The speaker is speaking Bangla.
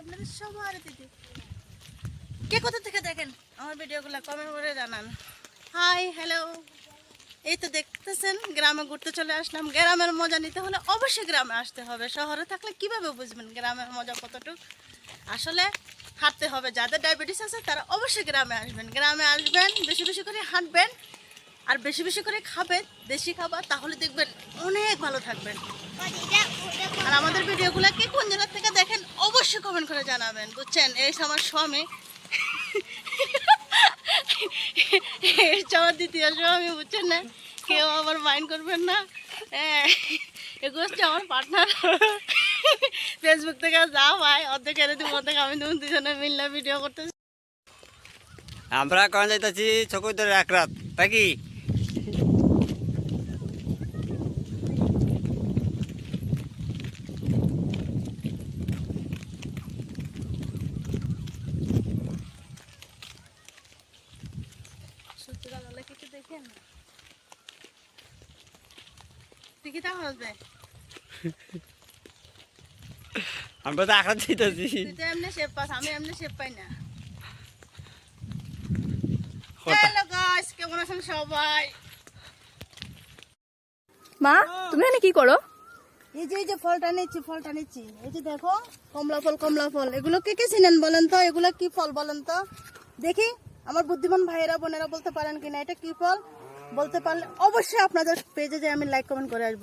আপনাদের সবার দিদি। কে কোথা থেকে দেখেন? আমার ভিডিওগুলো কমেন্ট করে জানান। হাই হ্যালো এই তো দেখতেছেন, গ্রামে ঘুরতে চলে আসলাম। গ্রামের মজা নিতে হলে অবশ্যই গ্রামে আসতে হবে। শহরে থাকলে কীভাবে বুঝবেন গ্রামের মজা কতটুকু? আসলে হাঁটতে হবে। যাদের ডায়াবেটিস আছে, তারা অবশ্যই গ্রামে আসবেন। গ্রামে আসবেন, বেশি বেশি করে হাঁটবেন। আর বেশি বেশি করে খাবেন, দেশি খাবার, তাহলে দেখবেন অনেক ভালো থাকবেন। আর আমাদের ভিডিওগুলো কে কোন জেলার থেকে দেখেন, অবশ্যই কমেন্ট করে জানাবেন, বুঝছেন? এই আমার স্বামী। আমার দ্বিতীয় স্বামী, বুঝছেন না? কেউ আবার মাইন্ড করবেন না। হ্যাঁ এগুলো হচ্ছে আমার পার্টনার ফেসবুক থেকে যা ভাই অর্ধেক এনে দিব, অর্ধেক আমি তুমি দুজনে মিললে ভিডিও করতেছি। আমরা কখন যাইতেছি চকুর এক রাত, নাকি সত্যিকার হলে কিছু দেখেন তুই কি তা হবে আমরা তো এমনি শেপ পাস আমি এমনি শেপ পাই না। হ্যালো গাইস কেমন আছেন সবাই? মা তুমি এখানে কি করো? এই যে এই যে ফলটা নিচ্ছি ফলটা নিচ্ছি। এই যে দেখো কমলা ফল কমলা ফল। এগুলো কে কে চিনেন বলেন তো? এগুলো কি ফল বলেন তো? দেখি। আমার বুদ্ধিমান ভাইয়েরা, বোনেরা বলতে পারেন কিনা, এটা কি ফল? বলতে পারলে অবশ্যই আপনাদের পেজে যে আমি লাইক কমেন্ট করে আসব।